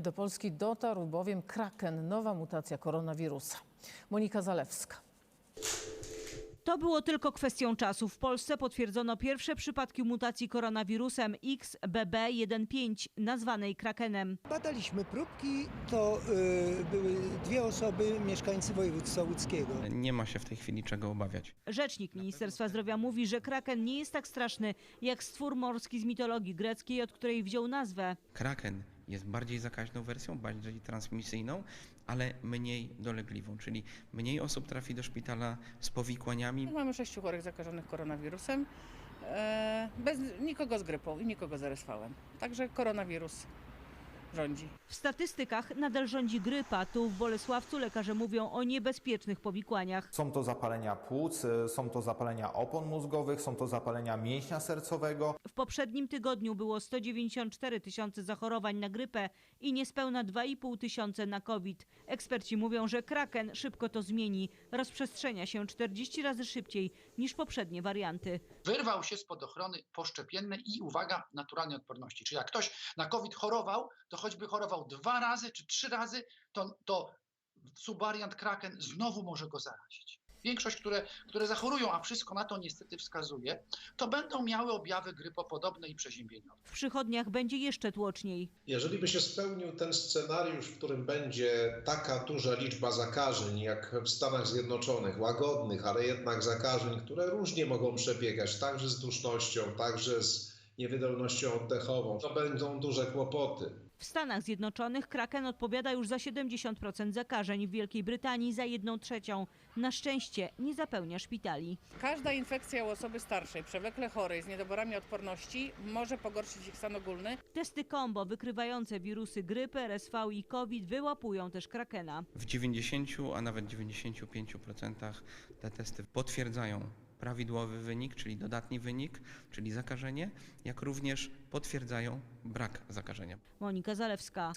Do Polski dotarł bowiem kraken, nowa mutacja koronawirusa. Monika Zalewska. To było tylko kwestią czasu. W Polsce potwierdzono pierwsze przypadki mutacji koronawirusem XBB1.5, nazwanej krakenem. Badaliśmy próbki, to y, były dwie osoby, mieszkańcy województwa łódzkiego. Nie ma się w tej chwili czego obawiać. Rzecznik Ministerstwa Zdrowia mówi, że kraken nie jest tak straszny jak stwór morski z mitologii greckiej, od której wziął nazwę. Kraken jest bardziej zakaźną wersją, bardziej transmisyjną, ale mniej dolegliwą, czyli mniej osób trafi do szpitala z powikłaniami. Mamy sześciu chorych zakażonych koronawirusem, e, bez nikogo z grypą i nikogo z RSV-em. Także koronawirus rządzi. W statystykach nadal rządzi grypa. Tu w Bolesławcu lekarze mówią o niebezpiecznych powikłaniach. Są to zapalenia płuc, y, są to zapalenia opon mózgowych, są to zapalenia mięśnia sercowego. W poprzednim tygodniu było 194 tysiące zachorowań na grypę i niespełna 2,5 tysiące na COVID. Eksperci mówią, że kraken szybko to zmieni. Rozprzestrzenia się 40 razy szybciej niż poprzednie warianty. wyrwał się spod ochrony poszczepiennej i uwaga, naturalnej odporności. Czy jak ktoś na COVID chorował, to choćby chorował dwa razy czy trzy razy, to, to subwariant Kraken znowu może go zarazić. Większość, które, które zachorują, a wszystko na to niestety wskazuje, to będą miały objawy grypopodobne i przeziębieniowe. W przychodniach będzie jeszcze tłoczniej. Jeżeli by się spełnił ten scenariusz, w którym będzie taka duża liczba zakażeń, jak w Stanach Zjednoczonych, łagodnych, ale jednak zakażeń, które różnie mogą przebiegać, także z dusznością, także z niewydolnością oddechową, to będą duże kłopoty. W Stanach Zjednoczonych kraken odpowiada już za 70% zakażeń, w Wielkiej Brytanii za 1 trzecią. Na szczęście nie zapełnia szpitali. Każda infekcja u osoby starszej, przewlekle chorej z niedoborami odporności może pogorszyć ich stan ogólny. Testy combo wykrywające wirusy grypy, RSV i COVID wyłapują też krakena. W 90, a nawet 95% te testy potwierdzają prawidłowy wynik, czyli dodatni wynik, czyli zakażenie, jak również potwierdzają brak zakażenia. Monika Zalewska.